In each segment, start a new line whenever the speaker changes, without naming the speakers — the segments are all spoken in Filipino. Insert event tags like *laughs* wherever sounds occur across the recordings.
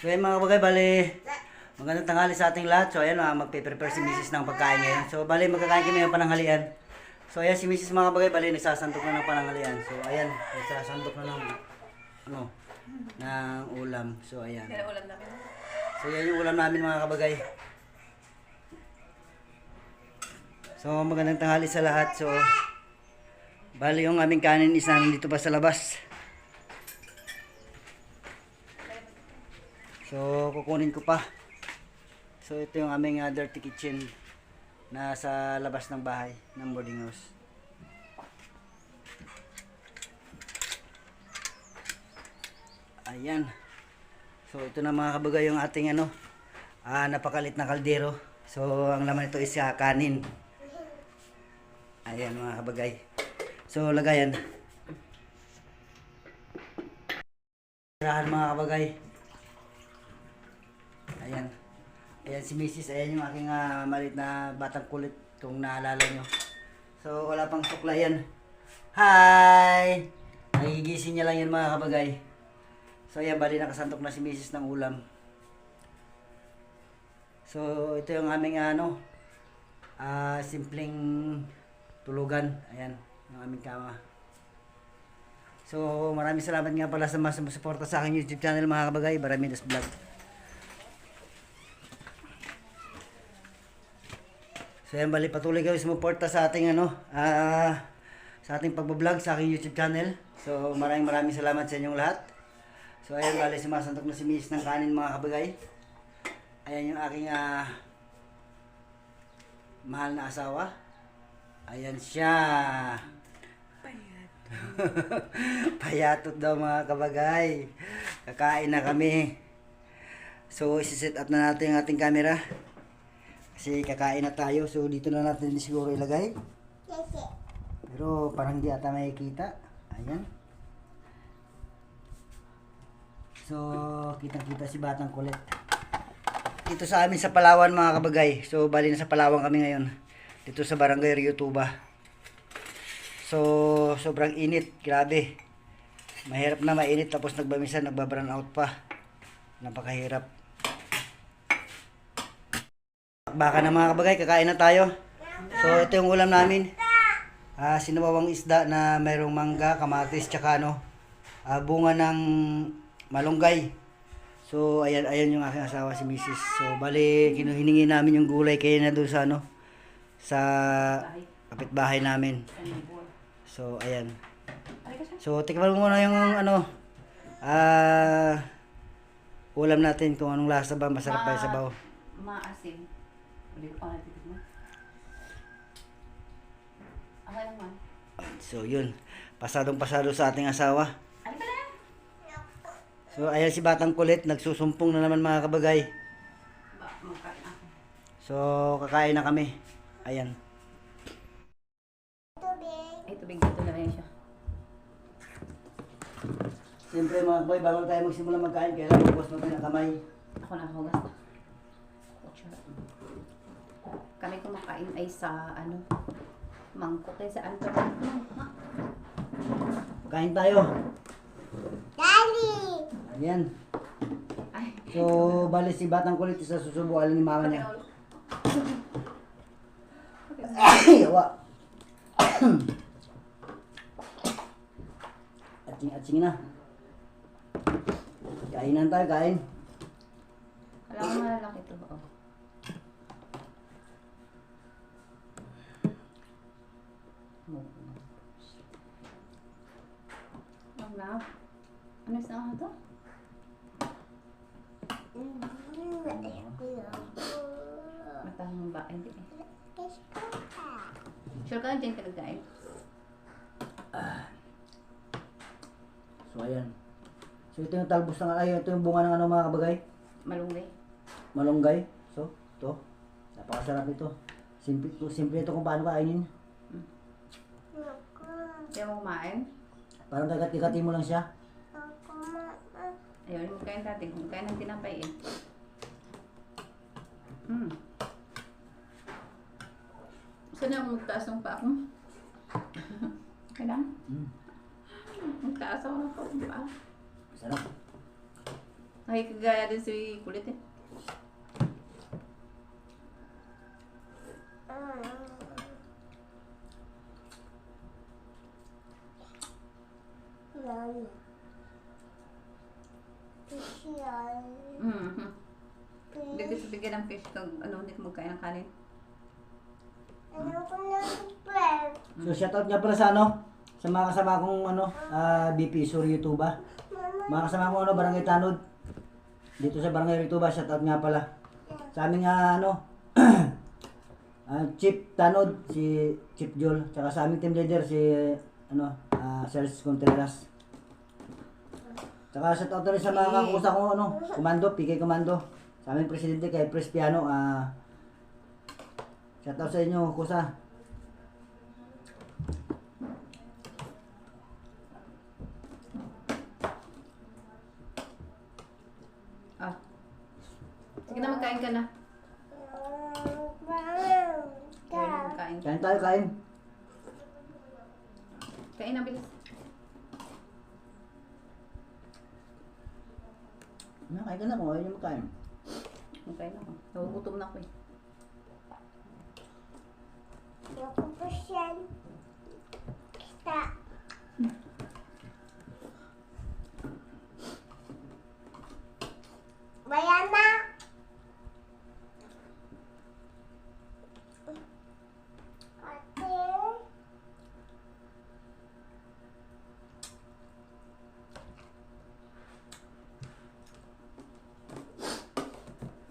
So ayun mga kabagay, bali, magandang tanghali sa ating lahat. So ayan, ah, magpe-prepare si Mrs. ng pagkain ngayon. So bali, magkakain kami ng pananghalian. So ayan, si Mrs. mga kabagay, bali, nagsasantok na ng pananghalian. So ayan, nagsasantok na ng, ano, ng ulam. So ayan.
Kaya ulam namin.
So yan yung ulam namin mga kabagay. So magandang tanghali sa lahat. So bali yung aming kanin is nandito pa sa labas. So kukunin ko pa. So ito yung aming uh, dirty kitchen na sa labas ng bahay ng boarding house. Ayan. So ito na mga kabagay yung ating ano, ah, napakalit na kaldero. So ang laman nito is ah, kanin. Ayan mga kabagay. So lagayan. Tirahan mga kabagay. Ayan. Ayan si Mrs. Ayan yung aking ah, malit na batang kulit kung naalala nyo. So wala pang sukla yan. Hi! Nagigising niya lang yan mga kabagay. So ayan, bali nakasantok na si Mrs. ng ulam. So ito yung aming ano, ah simpleng tulugan. Ayan, yung aming kama. So maraming salamat nga pala sa mga sumusuporta sa aking YouTube channel mga kabagay, Baramidas Vlog. So ayan, bali patuloy kayo sumuporta sa ating ano, ah sa ating pagbablog sa aking YouTube channel. So maraming maraming salamat sa inyong lahat. So ayan, bali sumasantok na si Miss ng kanin mga kabagay. Ayan yung aking ah, mahal na asawa. Ayan siya. *laughs* Payatot daw mga kabagay. Kakain na kami. So isi-set up na natin ang ating camera. Kasi kakain na tayo. So dito na natin siguro ilagay. Pero parang di ata makikita. Ayan. So, kitang-kita si Batang Kulit. Dito sa amin sa Palawan mga kabagay. So, bali na sa Palawan kami ngayon. Dito sa Barangay Rio Tuba. So, sobrang init. Grabe. Mahirap na mainit tapos nagbamisan, nagbabrown out pa. Napakahirap. Baka na mga kabagay, kakain na tayo. So, ito yung ulam namin. Ah, sinabawang isda na mayroong mangga, kamatis, tsaka ano, ah, bunga ng malunggay. So, ayan, ayan yung aking asawa si Mrs. So, bali, kinuhiningi namin yung gulay kaya na doon sa ano, sa kapitbahay namin. So, ayan. So, tikman mo muna yung ano, ah, ulam natin kung anong lasa ba, masarap ba yung sabaw.
Maasim. Okay naman.
So, yun. Pasadong pasado sa ating asawa.
Ano ba na?
So, ayan si Batang Kulit, nagsusumpong na naman mga kabagay.
Ako.
So, kakain na kami. Ayan.
Ay, tubig dito na rin siya.
Siyempre mga boy, bago tayo magsimula magkain, kailangan magbukas natin ang kamay.
Ako na hugas na. Kami kumakain ay sa ano, mangkok ay sa Anton.
Kain tayo. Ayan.
Ay,
So, bali si Batang Kulit, isa susubukan ni mama niya. Yawa. atsing atsing na. Kainan tayo, kain.
Alam ko malalaki to. Oh. Ano sa ako to? Matang ba? Hindi eh. Sure ka dyan ka nagkain?
So, ayan. So, ito yung talbos ng, ay, ito yung bunga ng ano mga kabagay.
Malunggay.
Malunggay. So, ito. Napakasarap ito. Simple, ito, simple ito kung paano kainin.
Kaya mo kumain?
Parang kagat-kagati mo lang siya.
Ayaw, yung kain dati. Kung kain ng tinapay eh. Hmm. Saan ako magtaas ng paa ko? *laughs* Okay lang?
Mm.
Magtaas ako ng paa.
Sarap.
Nakikigaya din si kulit eh. Mm-hmm. Bigyan ng fish kung ano, hindi ko magkain ng kanin.
So shoutout nga pala sa ano, sa mga kasama kong ano, ah, BP Sur YouTube. ah. Mga kasama kong ano, Barangay Tanod. Dito sa Barangay Rituba, shoutout nga pala. Sa aming ah, ano, *clears throat* ah, Chief Tanod, si Chief Joel. Tsaka sa aming team leader, si ano, ah, Serge Contreras. Tsaka shoutout na rin sa mga kakusa ko, ano, Komando, PK Komando. Sa aming presidente kay Pres Piano, ah, shoutout sa inyo, kusa.
Ah. Sige na, magkain ka na. Kaya na magkain.
Kain tayo, kain.
Kain na, bilis.
Na, kain ka na kung ayaw niyo makain.
Magkain ako. Nagugutom na ako eh.
Bayana. Ate.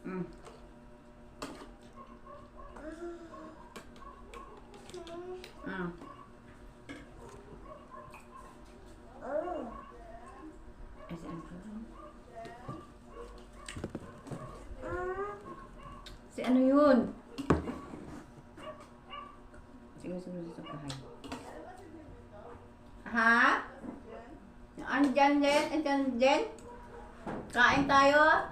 Mm. Mm. Eh, si ano yun? Si ano yun? Sige, sige, bahay. Ha? Andyan din? Andyan din? Kain tayo?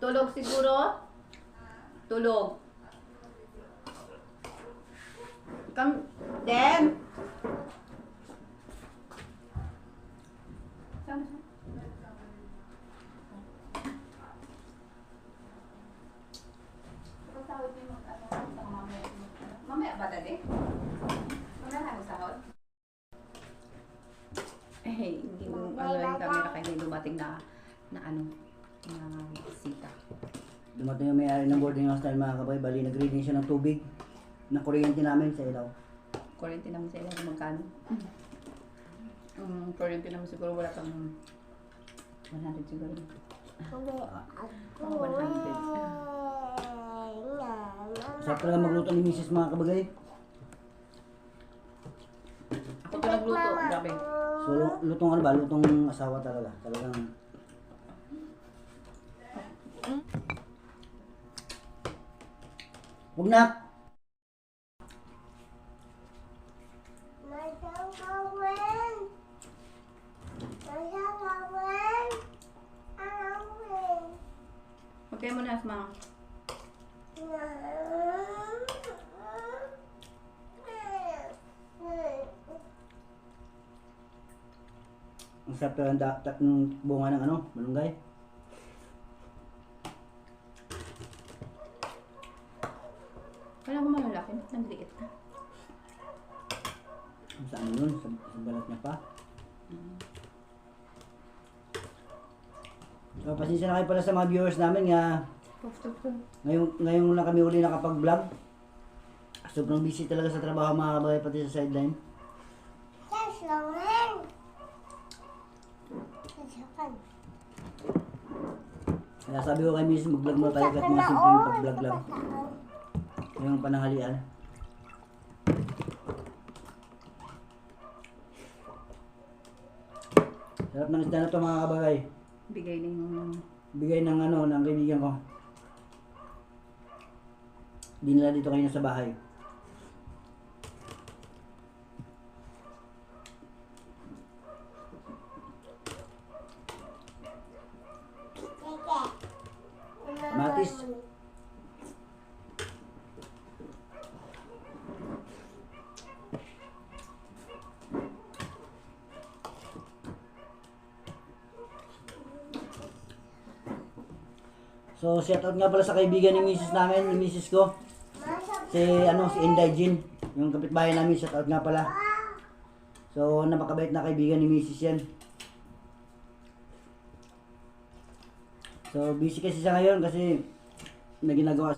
Tulog siguro? Tulog. Kam, Den! Saan siya? Sahod din mag ano, sa mamaya. Mamaya ba dali? Wala na ako sahod? Eh, hindi mo ano yung camera kaya hindi dumating na na ano na bisita.
Dumating yung may-ari ng boarding house namin mga kabay. Bali, nag-reading siya ng tubig. Na kuryente namin sa ilaw.
Kuryente naman sa ilang magkano? Um, kuryente naman siguro wala kang 100 siguro.
Ako.
100.
Sarap talaga magluto ni Mrs. mga kabagay.
Ako to nagluto, grabe.
So, lu- lutong ano ba? Lutong asawa talaga. Talagang... Huwag na!
Okay mo na, Asma.
Ang sarap talaga ng da- ng bunga ng ano, malunggay.
Kala ko malalaki, nagliit na.
Kung saan yun, sa, sa balat niya pa. So, pasensya na kayo pala sa mga viewers namin nga Ngayon, ngayon lang kami uli nakapag-vlog. Sobrang busy talaga sa trabaho mga kabagay pati sa sideline.
Sasawan. Sasawan.
Kaya sabi ko kay Miss, mag-vlog muna tayo kahit mga simpleng pag-vlog lang. Ngayong pananghalian. Sarap ng isda na to mga kabagay.
Bigay ng
Bigay ng ano, ng kaibigan ko. Dinala dito kayo sa bahay. So, shoutout nga pala sa kaibigan ni Mrs. namin, ni Mrs. ko. Si, ano, si Inday Jean. Yung kapitbahay namin, shoutout nga pala. So, napakabait na kaibigan ni Mrs. yan. So, busy kasi siya ngayon kasi may ginagawa